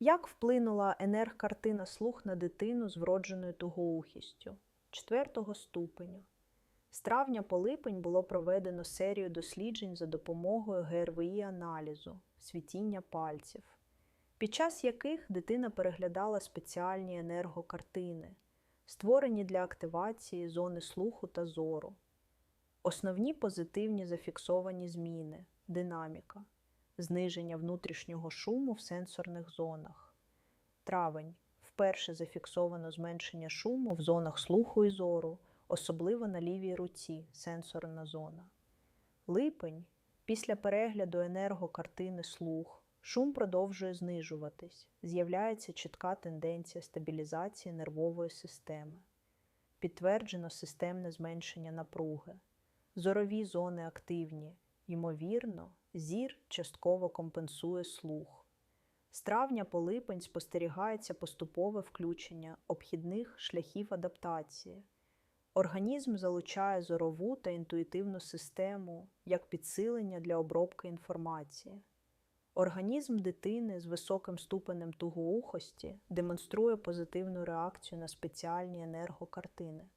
Як вплинула енергкартина слух на дитину з вродженою тугоухістю? Четвертого ступеню. З травня по липень було проведено серію досліджень за допомогою ГРВІ-аналізу світіння пальців, під час яких дитина переглядала спеціальні енергокартини, створені для активації зони слуху та зору. Основні позитивні зафіксовані зміни, динаміка, зниження внутрішнього шуму в сенсорних зонах. Травень. Вперше зафіксовано зменшення шуму в зонах слуху і зору, особливо на лівій руці сенсорна зона. Липень. Після перегляду енергокартини слух шум продовжує знижуватись, з'являється чітка тенденція стабілізації нервової системи. Підтверджено системне зменшення напруги. Зорові зони активні. Ймовірно, зір частково компенсує слух. З травня по липень спостерігається поступове включення обхідних шляхів адаптації. Організм залучає зорову та інтуїтивну систему як підсилення для обробки інформації. Організм дитини з високим ступенем тугоухості демонструє позитивну реакцію на спеціальні енергокартини.